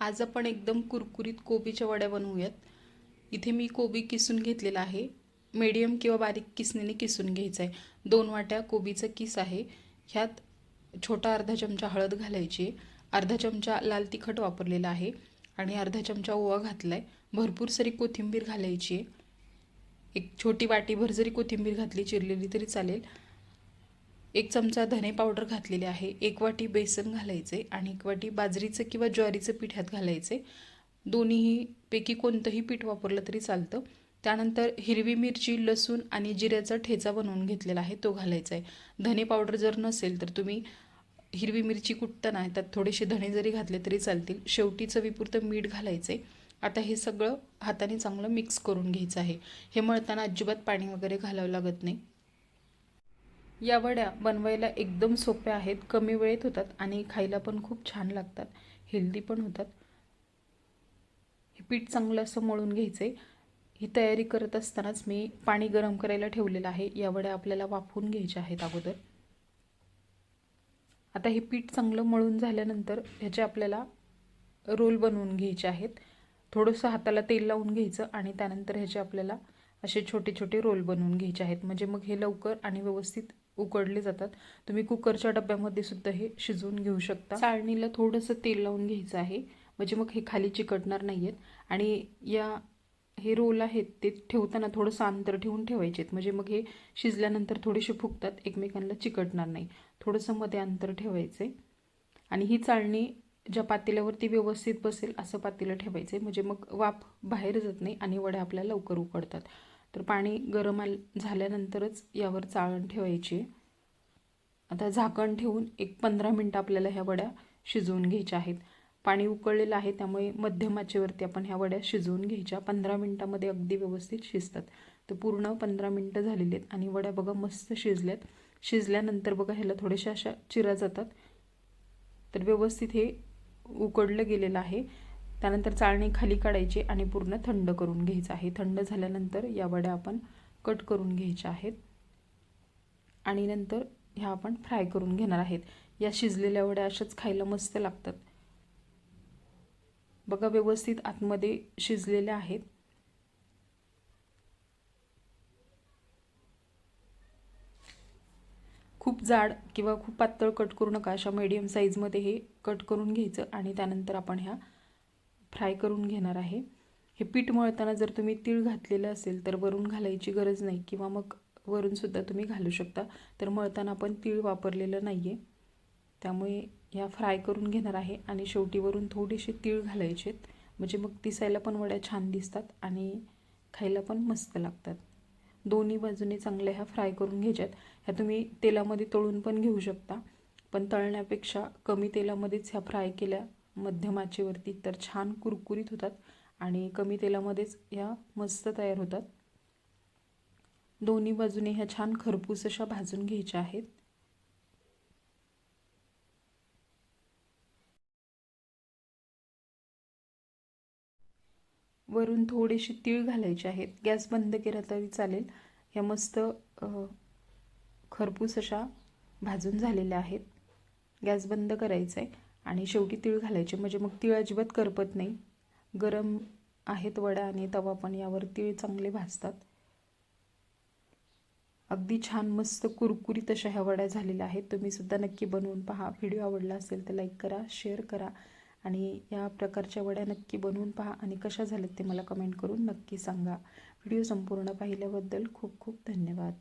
आज आपण एकदम कुरकुरीत कोबीच्या वड्या बनवूयात. इथे मी कोबी किसून घेतलेला आहे. मीडियम किंवा बारीक किसणीने किसून घ्यायचं आहे. दोन वाट्या कोबीचं किस आहे. ह्यात छोटा अर्धा चमचा हळद घालायची आहे. अर्धा चमचा लाल तिखट वापरलेला आहे. आणि अर्धा चमचा ओवा घातला आहे भरपूर सारी कोथिंबीर घालायची आहे. एक छोटी वाटीभर जरी कोथिंबीर घातली चिरलेली तरी चालेल. एक चमचा धने पावडर घातलेले आहे एक वाटी बेसन घालायचे आणि एक वाटी बाजरीचं किंवा ज्वारीचं पीठ ह्यात घालायचे. दोन्हीही पैकी कोणतंही पीठ वापरलं तरी चालतं. त्यानंतर हिरवी मिरची लसूण आणि जिऱ्याचा ठेचा बनवून घेतलेला आहे तो घालायचा आहे. धने पावडर जर नसेल तर तुम्ही हिरवी मिरची कुटताना त्यात थोडेसे धणे जरी घातले तरी चालतील. शेवटी चवीपुरतं मीठ घालायचं. आहे आता हे सगळं हाताने चांगलं मिक्स करून घ्यायचं आहे. हे मळताना अजिबात पाणी वगैरे घालावं लागत नाही. या वड्या बनवायला एकदम सोप्या आहेत कमी वेळेत होतात आणि खायला पण खूप छान लागतात. हेल्दी पण होतात. हे पीठ चांगलं असं मळून घ्यायचं. आहे ही तयारी करत असतानाच मी पाणी गरम करायला ठेवलेलं आहे. या वड्या आपल्याला वाफवून घ्यायच्या आहेत अगोदर. आता हे पीठ चांगलं मळून झाल्यानंतर ह्याचे आपल्याला रोल बनवून घ्यायचे आहेत. थोडंसं हाताला तेल लावून घ्यायचं आणि त्यानंतर ह्याचे आपल्याला असे छोटे छोटे रोल बनवून घ्यायचे आहेत. म्हणजे मग हे लवकर आणि व्यवस्थित उकडले जातात. तुम्ही कुकरच्या डब्यामध्ये सुद्धा हे शिजवून घेऊ शकता. चाळणीला थोडंसं तेल लावून घ्यायचं आहे. म्हणजे मग हे खाली चिकटणार नाही आहेत आणि या हे रोल आहेत ते ठेवताना थोडंसं अंतर ठेवून ठेवायचे आहेत म्हणजे मग हे शिजल्यानंतर थोडेसे फुगतात. एकमेकांना चिकटणार नाही. थोडंसं मध्ये अंतर ठेवायचं. आहे आणि ही चाळणी ज्या पातेल्यावरती व्यवस्थित बसेल असं पातेलं ठेवायचं आहे म्हणजे मग वाफ बाहेर जात नाही आणि वड्या आपल्याला लवकर उकडतात. तर पाणी गरम आल झाल्यानंतरच यावर चाळण ठेवायची. आता झाकण ठेवून एक पंधरा मिनटं आपल्याला ह्या वड्या शिजवून घ्यायच्या आहेत. पाणी उकळलेलं आहे त्यामुळे मध्यमाचेवरती आपण ह्या वड्या शिजवून घ्यायच्या. पंधरा मिनटामध्ये अगदी व्यवस्थित शिजतात. तर पूर्ण पंधरा मिनटं झालेली आहेत आणि वड्या बघा मस्त शिजल्यात. शिजल्यानंतर बघा ह्याला थोड्याशा अशा चिरा जातात. तर व्यवस्थित हे उकडलं गेलेलं आहे. त्यानंतर चाळणी खाली काढायची आणि पूर्ण थंड करून घ्यायचं आहे. थंड झाल्यानंतर या वड्या आपण कट करून घ्यायच्या आहेत. आणि नंतर ह्या आपण फ्राय करून घेणार आहेत. या शिजलेल्या वड्या अशाच खायला मस्त लागतात. बघा व्यवस्थित आतमध्ये शिजलेल्या आहेत. खूप जाड किंवा खूप पातळ कट करू नका. अशा मीडियम साईजमध्ये हे कट करून घ्यायचं आणि त्यानंतर आपण ह्या फ्राय करून घेणार आहे. हे पीठ मळताना जर तुम्ही तीळ घातलेलं असेल तर वरून घालायची गरज नाही किंवा मग वरूनसुद्धा तुम्ही घालू शकता. तर मळताना आपण तीळ वापरलेलं नाही आहे त्यामुळे ह्या फ्राय करून घेणार आहे आणि शेवटीवरून थोडेसे तीळ आहेत म्हणजे मग दिसायला पण वड्या छान दिसतात आणि खायला पण मस्त लागतात. दोन्ही बाजूने चांगल्या ह्या फ्राय करून घ्यायच्यात. ह्या तुम्ही तेलामध्ये तळून पण घेऊ शकता. पण तळण्यापेक्षा कमी तेलामध्येच ह्या फ्राय केल्या मध्यम आचेवरती तर छान कुरकुरीत होतात आणि कमी तेलामध्येच ह्या मस्त तयार होतात. दोन्ही बाजूने ह्या छान खरपूस अशा भाजून घ्यायच्या आहेत. वरून थोडेसे तीळ घालायचे आहेत. गॅस बंद केला तरी चालेल. ह्या मस्त खरपूस अशा भाजून झालेल्या आहेत. गॅस बंद करायचा आहे आणि शेवटी तीळ घालायचे. म्हणजे मग तीळ अजिबात करपत नाही. गरम आहेत वडा आणि तवा पण यावर तीळ चांगले भाजतात. अगदी छान मस्त कुरकुरीत अशा ह्या वड्या झालेल्या आहेत. तुम्ही सुद्धा नक्की बनवून पहा. व्हिडिओ आवडला असेल तर लाईक करा शेअर करा आणि या प्रकारच्या वड्या नक्की बनवून पहा आणि कशा झाल्यात ते मला कमेंट करून नक्की सांगा. व्हिडिओ संपूर्ण पाहिल्याबद्दल खूप खूप धन्यवाद.